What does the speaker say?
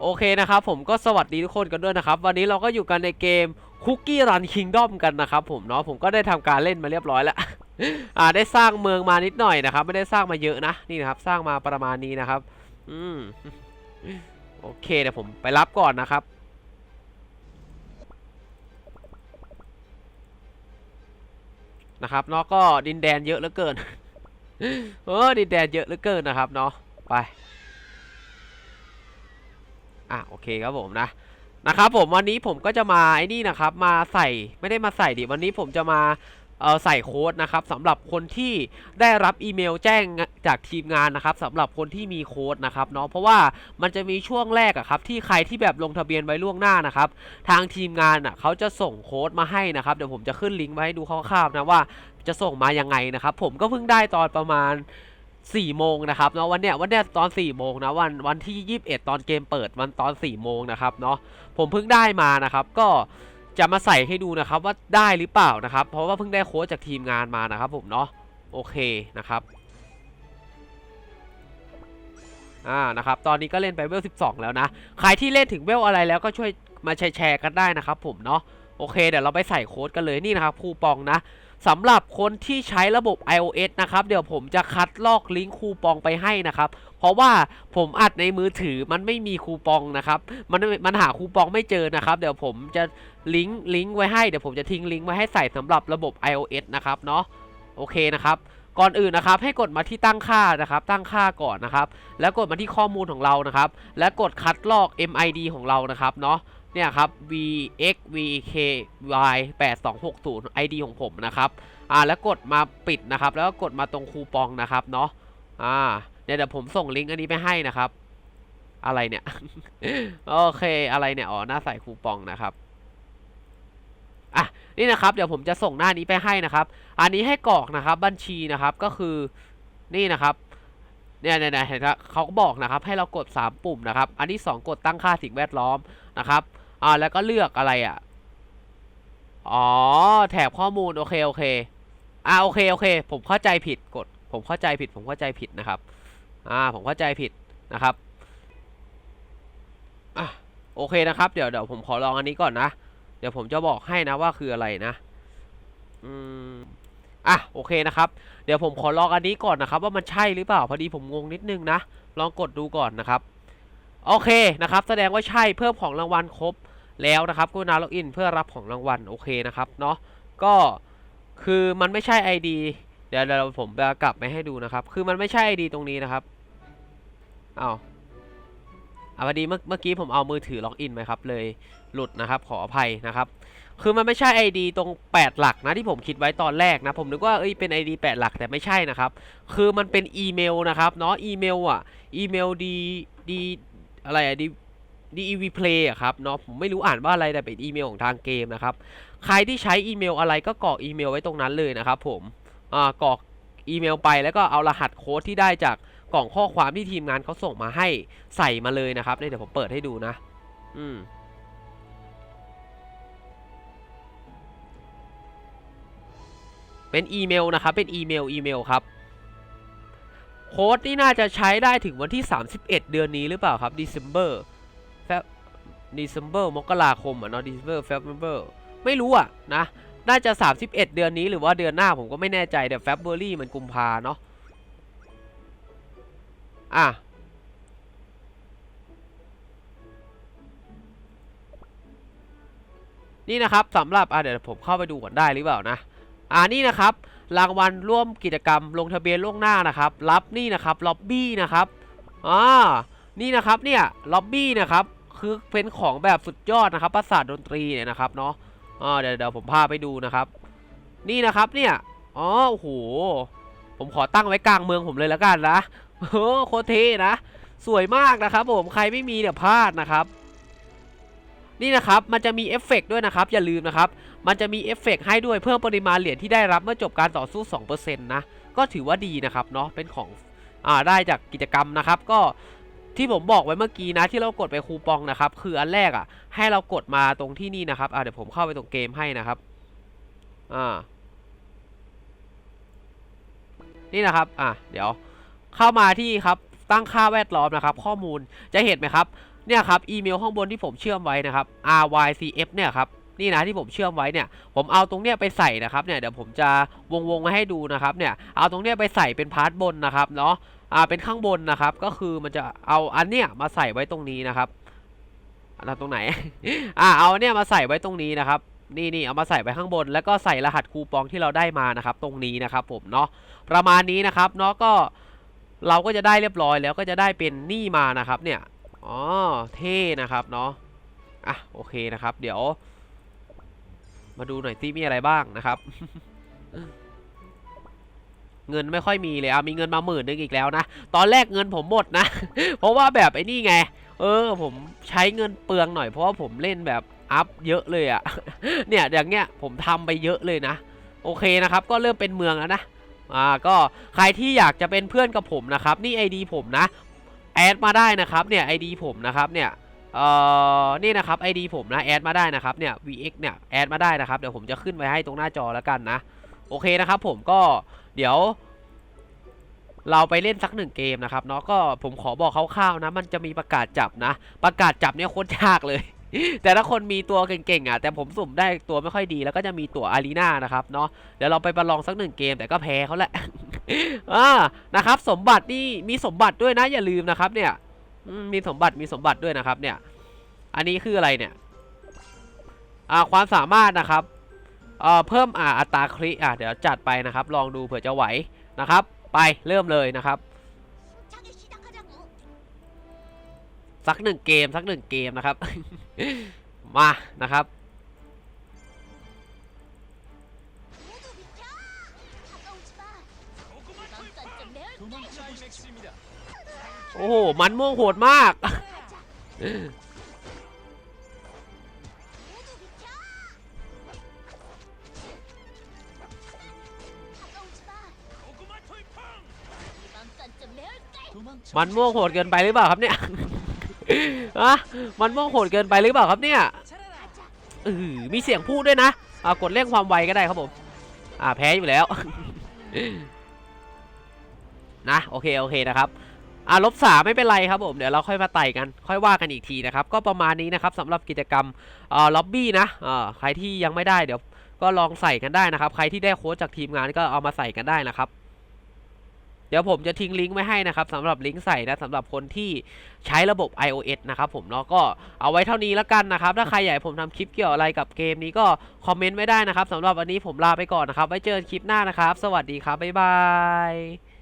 โอเคนะครับผมก็สวัสดีทุกคนกันด้วยนะครับ วันนี้เราก็อยู่กันในเกม Cookie Run Kingdom กันนะครับผมเนาะผมก็ได้ทำการเล่นมาเรียบร้อยแล้วอ่าได้สร้างเมืองมานิดหน่อยนะครับ ไม่ได้สร้างมาเยอะนะนี่นะครับ สร้างมาประมาณนี้นะครับ อืมโอเคเดี๋ยวผมไปรับก่อนนะครับนะครับเนาะก็ดินแดนเยอะเหลือเกินเออดินแดนเยอะเหลือเกินนะครับเนาะไป อะโอเคครับผมนะนะครับผมวันนี้ผมก็จะมาไอ้นี่นะครับมาใส่ไม่ได้มาใส่ดิวันนี้ผมจะมาเออใส่โค้ดนะครับสำหรับคนที่ได้รับอีเมลแจ้งจากทีมงานนะครับสำหรับคนที่มีโค้ดนะครับเนาะเพราะว่ามันจะมีช่วงแรกอะครับที่ใครที่แบบลงทะเบียนไว้ล่วงหน้านะครับทางทีมงานอะเขาจะส่งโค้ดมาให้นะครับเดี๋ยวผมจะขึ้นลิงก์ไว้ให้ดูคร่าวๆนะว่าจะส่งมายังไงนะครับผมก็เพิ่งได้ตอนประมาณ 4โมงนะครับเนาะวันเนี้ยวันเนี้ยตอน4โมงนะวันวันที่ 21 ตอนเกมเปิดวันตอน4โมงนะครับเนาะผมเพิ่งได้มานะครับ ก็จะมาใส่ให้ดูนะครับว่าได้หรือเปล่านะครับ เพราะว่าเพิ่งได้โค้ดจากทีมงานมานะครับผมเนาะโอเคนะครับอ่านะครับตอนนี้ก็เล่นไปเวล 12 แล้วนะ ใครที่เล่นถึงเวลอะไรแล้วก็ช่วยมาแชร์กันได้นะครับผมเนาะ โอเค เดี๋ยวเราไปใส่โค้ดกันเลยนี่นะครับคูปองนะสำหรับคนที่ใช้ระบบ iOS นะครับ เดี๋ยวผมจะคัดลอกลิงก์คูปองไปให้นะครับ เพราะว่าผมอัดในมือถือมันไม่มีคูปองนะครับ มันมันหาคูปองไม่เจอนะครับ เดี๋ยวผมจะลิงก์ลิงก์ไว้ให้ เดี๋ยวผมจะทิ้งลิงก์ไว้ให้ใส่สำหรับระบบ iOS นะครับเนาะ โอเคนะครับก่อนอื่นนะครับให้กดมาที่ตั้งค่านะครับ ตั้งค่าก่อนนะครับ แล้วกดมาที่ข้อมูลของเรานะครับ และกดคัดลอก MID ของเรานะครับเนาะ เนี่ยครับ vx vk y 8260 ID ของผมนะครับ อ่าแล้วกดมาปิดนะครับ แล้วก็กดมาตรงคูปองนะครับเนาะ อ่าเดี๋ยวผมส่งลิงก์อันนี้ไปให้นะครับ อะไรเนี่ย โอเค อะไรเนี่ย อ๋อ หน้าใส่คูปองนะครับอะนี่นะครับ เดี๋ยวผมจะส่งหน้านี้ไปให้นะครับ อันนี้ให้กรอกนะครับบัญชีนะครับก็คือนี่นะครับเนี่ยเนี่ยเนี่ยเห็นไหมเขาก็บอกนะครับ ให้เรากด 3 ปุ่มนะครับ อันที่ 2 กดตั้งค่าสิ่งแวดล้อมนะครับ อ่าแล้วก็เลือกอะไรอะ อ๋อ แถบข้อมูล โอเค โอเค อ่าโอเค โอเค ผมเข้าใจผิดกด ผมเข้าใจผิด ผมเข้าใจผิดนะครับ อ่า ผมเข้าใจผิดนะครับ อะ โอเคนะครับ เดี๋ยวเดี๋ยวผมขอลองอันนี้ก่อนนะ เดี๋ยวผมจะบอกให้นะว่าคืออะไรนะ อืม อะ โอเคนะครับ เดี๋ยวผมขอลองอันนี้ก่อนนะครับ ว่ามันใช่หรือเปล่า พอดีผมงงนิดนึงนะ ลองกดดูก่อนนะครับ โอเคนะครับ แสดงว่าใช่ เพิ่มของรางวัลครบ แล้วนะครับก็นาล็อกอินเพื่อรับของรางวัลโอเคนะครับเนาะก็คือมันไม่ใช่ ID เดี๋ยวเดี๋ยวผมจะกลับไปให้ดูนะครับ คือมันไม่ใช่ ID ตรงนี้นะครับเอาวอะพอดีเมื่อเมื่อกี้ผมเอามือถือล็อกอินไปครับเลยหลุดนะครับขออภัยนะครับคือมันไม่ใช่ ID ตรง 8 หลักนะที่ผมคิดไว้ตอนแรกนะผมนึกว่าเอ้ยเป็น ID 8 หลักแต่ไม่ใช่นะครับ คือมันเป็นอีเมลนะครับเนาะอีเมลอะอีเมลดีดีอะไรอะดี DEV Play อะครับเนาะผมไม่รู้อ่านว่าอะไรแต่เป็นอีเมลของทางเกมนะครับ ใครที่ใช้อีเมลอะไรก็กรอกอีเมลไว้ตรงนั้นเลยนะครับผมอ่ากรอกอีเมลไปแล้วก็เอารหัสโค้ดที่ได้จากกล่องข้อความที่ทีมงานเขาส่งมาให้ใส่มาเลยนะครับเนี่ยเดี๋ยวผมเปิดให้ดูนะ อืมเป็นอีเมลนะครับ เป็นอีเมลอีเมลครับ โค้ดนี่น่าจะใช้ได้ถึงวันที่ 31 เดือนนี้หรือเปล่าครับ December December มกราคมอะเนาะ December February ไม่รู้อะนะ น่าจะ 31 เดือนนี้หรือว่าเดือนหน้าผมก็ไม่แน่ใจแต่ February มันกุมภาเนาะอะนี่นะครับสำหรับอะเดี๋ยวผมเข้าไปดูก่อนได้หรือเปล่านะอ่านี่นะครับ รางวัลร่วมกิจกรรมลงทะเบียนล่วงหน้านะครับ รับนี่นะครับล็อบบี้นะครับอ่านี่นะครับเนี่ยล็อบบี้นะครับ คือเป็นของแบบสุดยอดนะครับ ประสาทดนตรีเนี่ยนะครับเนาะอ่าเดี๋ยวเดี๋ยวผมพาไปดูนะครับ นี่นะครับเนี่ย อ๋อ โอ้โห ผมขอตั้งไว้กลางเมืองผมเลยแล้วกันนะโอ้โคตรเท่นะ สวยมากนะครับผม ใครไม่มีเนี่ยพลาดนะครับ นี่นะครับ มันจะมีเอฟเฟกด้วยนะครับ อย่าลืมนะครับ มันจะมีเอฟเฟกให้ด้วยเพิ่มปริมาณเหรียญที่ได้รับเมื่อจบการต่อสู้ 2%นะ ก็ถือว่าดีนะครับเนาะ เป็นของ อ่า ได้จากกิจกรรมนะครับ ก็ ที่ผมบอกไว้เมื่อกี้นะที่เรากดไปคูปองนะครับ คืออันแรกอะ ให้เรากดมาตรงที่นี่นะครับอ่าเดี๋ยวผมเข้าไปตรงเกมให้นะครับอ่านี่นะครับอะเดี๋ยวเข้ามาที่ครับตั้งค่าแวดล้อมนะครับ ข้อมูลจะเห็นไหมครับเนี่ยครับอีเมลข้างบนที่ผมเชื่อมไว้นะครับ rycf เนี่ยครับนี่นะที่ผมเชื่อมไว้เนี่ย ผมเอาตรงเนี้ยไปใส่นะครับเนี่ยเดี๋ยวผมจะวงวงๆมาให้ดูนะครับเนี่ยเอาตรงเนี้ยไปใส่เป็นพาร์ทบนนะครับเนาะ อ่าเป็นข้างบนนะครับ ก็คือมันจะเอาอันเนี้ยมาใส่ไว้ตรงนี้นะครับอันนั้นตรงไหน อ่าเอาเนี่ยมาใส่ไว้ตรงนี้นะครับ นี่นี่เอามาใส่ไว้ข้างบน แล้วก็ใส่รหัสคูปองที่เราได้มานะครับ ตรงนี้นะครับผมเนาะประมาณนี้นะครับเนาะก็เราก็จะได้เรียบร้อยแล้วก็จะได้เป็นนี่มานะครับ เนี่ยอ๋อเท่นะครับเนาะอะโอเคนะครับ เดี๋ยว มาดูหน่อยซิมีอะไรบ้างนะครับ เงินไม่ค่อยมีเลยอะมีเงินมาหมื่นนึงอีกแล้วนะ ตอนแรกเงินผมหมดนะ เพราะว่าแบบไอ้นี่ไง เออ ผมใช้เงินเปลืองหน่อยเพราะว่าผมเล่นแบบอัพเยอะเลยอะ่ะเนี่ยอย่างเงี้ยผมทำไปเยอะเลยนะ โอเคนะครับ ก็เริ่มเป็นเมืองแล้วนะ อ่า ก็ใครที่อยากจะเป็นเพื่อนกับผมนะครับ นี่ ID ผมนะ แอดมาได้นะครับ เนี่ย ID ผมนะครับ เนี่ยเอ่อนี่นะครับ ID ผมนะ แอดมาได้นะครับ เนี่ย VX เนี่ย แอดมาได้นะครับ เดี๋ยวผมจะขึ้นไว้ให้ตรงหน้าจอแล้วกันนะ โอเคนะครับผมก็ เดี๋ยว เราไปเล่นสักหนึ่งเกมนะครับเนาะก็ผมขอบอกคร่าวๆนะ มันจะมีประกาศจับนะ ประกาศจับเนี่ยโคตรยากเลย แต่ถ้าคนมีตัวเก่งๆอะแต่ผมสุ่มได้ตัวไม่ค่อยดี แล้วก็จะมีตัวอารีนานะครับเนาะเดี๋ยวเราไปประลองสักหนึ่งเกมแต่ก็แพ้เขาแหละอ่านะครับ สมบัตินี่มีสมบัติด้วยนะ อย่าลืมนะครับ เนี่ยมมีสมบัติมีสมบัติด้วยนะครับ เนี่ย อันนี้คืออะไรเนี่ยอ่าความสามารถนะครับ เอ่อเพิ่มอ่าอัตราคลิอะเดี๋ยวจัดไปนะครับ ลองดูเผื่อจะไหวนะครับ ไปเริ่มเลยนะครับสักหนึ่งเกมสักหนึ่งเกมนะครับ มานะครับ โอ้โห มันม่วงโหดมาก มันม่วงโหดเกินไปหรือเปล่าครับเนี่ยอะมันม่วงโหดเกินไปหรือเปล่าครับเนี่ยเออมีเสียงพูดด้วยนะอ่ากดเร่งความไวก็ได้ครับผม อ่าแพ้อยู่แล้ว นะโอเคโอเคนะครับอ่าลบสามไม่เป็นไรครับผมเดี๋ยวเราค่อยมาไต่กัน ค่อยว่ากันอีกทีนะครับ ก็ประมาณนี้นะครับสำหรับกิจกรรมเอ่อล็อบบี้นะอ่อใครที่ยังไม่ได้เดี๋ยว ก็ลองใส่กันได้นะครับ ใครที่ได้โค้ดจากทีมงานก็เอามาใส่กันได้นะครับ เดี๋ยวผมจะทิ้งลิงก์ไว้ให้นะครับสำหรับลิงก์ใส่นะสำหรับคนที่ใช้ระบบ iOS นะครับผมเนาะก็เอาไว้เท่านี้แล้วกันนะครับ ถ้าใครอยากให้ผมทำคลิปเกี่ยวอะไรกับเกมนี้ก็คอมเมนต์ไว้ได้นะครับสำหรับวันนี้ผมลาไปก่อนนะครับ ไว้เจอกันคลิปหน้านะครับ สวัสดีครับบ๊ายบาย